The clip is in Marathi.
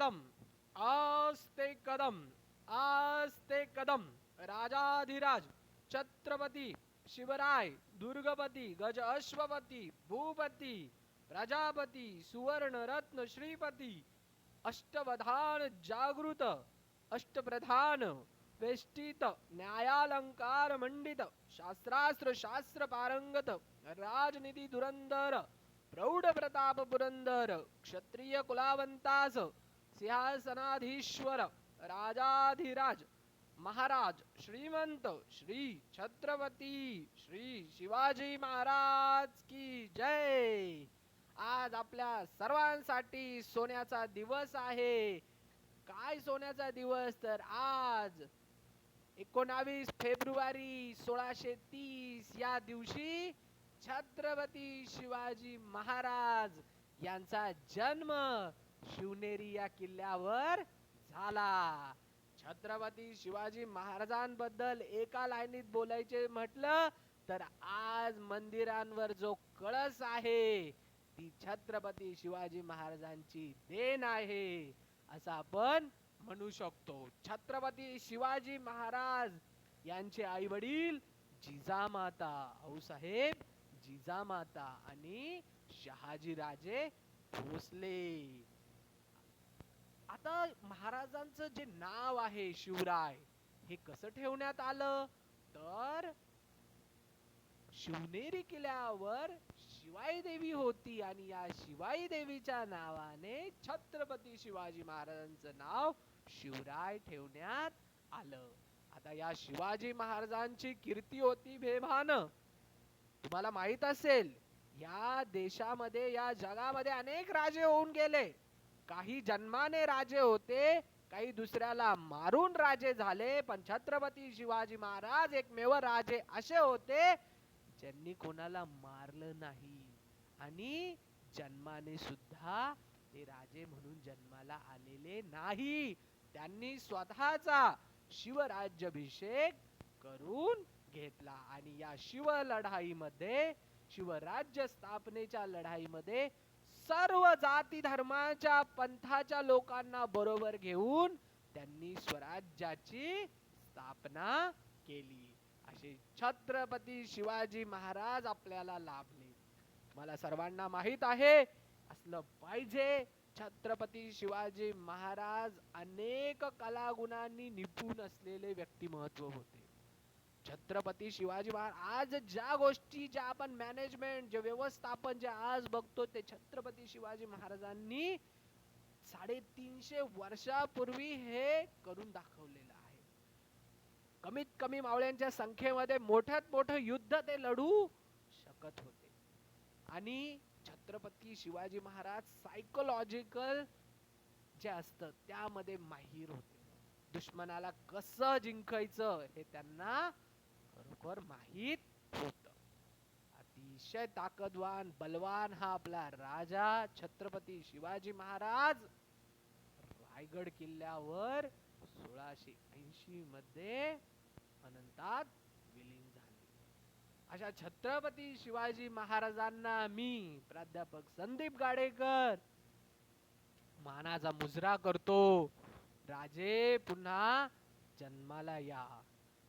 कदम। आस्ते कदम आस्ते कदम। राजाधिराज छत्रपती शिवराय दुर्गपती गज अश्वपती भूपती प्रजापती सुवर्ण रत्न श्रीपती अष्टवधान जागृत अष्टप्रधान वेष्टित न्यायालंकार मंडित शास्त्रास्त्र शास्त्र पारंगत राजनिधी धुरंधर प्रौढ प्रताप पुरंदर क्षत्रिय कुलावंतास सिंहासनाधीश्वर राजाधिराज महाराज श्रीमंत श्री छत्रपती श्री शिवाजी महाराज की जय. आज आपल्या सर्वांसाठी सोन्याचा दिवस आहे. काय सोन्याचा दिवस? तर आज एकोणावीस फेब्रुवारी सोळाशे तीस या दिवशी छत्रपती शिवाजी महाराज यांचा जन्म शिवनेरी या किल्ल्यावर झाला. छत्रपती शिवाजी महाराजांबद्दल एका लाईनीत बोलायचे म्हटलं तर आज मंदिरांवर जो कळस आहे ती छत्रपती शिवाजी महाराजांची देण आहे असं आपण म्हणू शकतो. छत्रपती शिवाजी महाराज यांचे आई वडील जिजामाता आऊसाहेब जिजामाता आणि शहाजी राजे भोसले. आता महाराजांचं जे नाव आहे शिवराय हे कसं ठेवण्यात आलं? तर शिवनेरी किल्ल्यावर शिवाई देवी होती आणि या शिवाई देवीच्या नावाने छत्रपती शिवाजी महाराजांचं नाव शिवराय ठेवण्यात आलं. आता या शिवाजी महाराजांची कीर्ती होती बेभान. तुम्हाला माहीत असेल या देशामध्ये या जगामध्ये अनेक राजे होऊन गेले. काही जन्माने राजे होते काही दुसऱ्याला मारून राजे झाले. पण छत्रपती शिवाजी महाराज एकमेव राजे असे होते ज्यांनी कोणाला मारलं नाही. आणि जन्माने सुद्धा ते राजे म्हणून जन्माला आलेले नाही. त्यांनी स्वतःचा शिवराज्याभिषेक करून घेतला. आणि या शिव लढाईमध्ये शिवराज्य स्थापनेच्या लढाईमध्ये सर्व जाती धर्माच्या पंथाच्या लोकांना बरोबर घेऊन त्यांनी स्वराज्याची स्थापना केली. असे छत्रपती शिवाजी महाराज आपल्याला लाभले. मला सर्वांना माहीत आहे असलं पाहिजे छत्रपती शिवाजी महाराज अनेक कलागुणांनी निपुण असलेले व्यक्तिमत्व होते. छत्रपती शिवाजी महाराज आज ज्या गोष्टी ज्या आपण मॅनेजमेंट जे व्यवस्थापन जे आज बघतो ते छत्रपती शिवाजी महाराजांनी साडेतीनशे वर्षापूर्वी हे करून दाखवलेलं आहे. कमीत कमी मावळ्यांच्या संख्येमध्ये मोठ्यात मोठं युद्ध ते लढू शकत होते. आणि छत्रपती शिवाजी महाराज सायकोलॉजिकल जे असतं त्यामध्ये माहीर होते. दुश्मनाला कसं जिंकायचं हे त्यांना खरोखर माहीत होत. अतिशय ताकदवान बलवान हा आपला राजा छत्रपती शिवाजी महाराज रायगड किल्ल्यावर सोळाशे ऐंशी मध्ये अनंतात विलीन झाले. अशा छत्रपती शिवाजी महाराजांना मी प्राध्यापक संदीप गाडेकर मानाचा मुजरा करतो. राजे पुन्हा जन्माला या.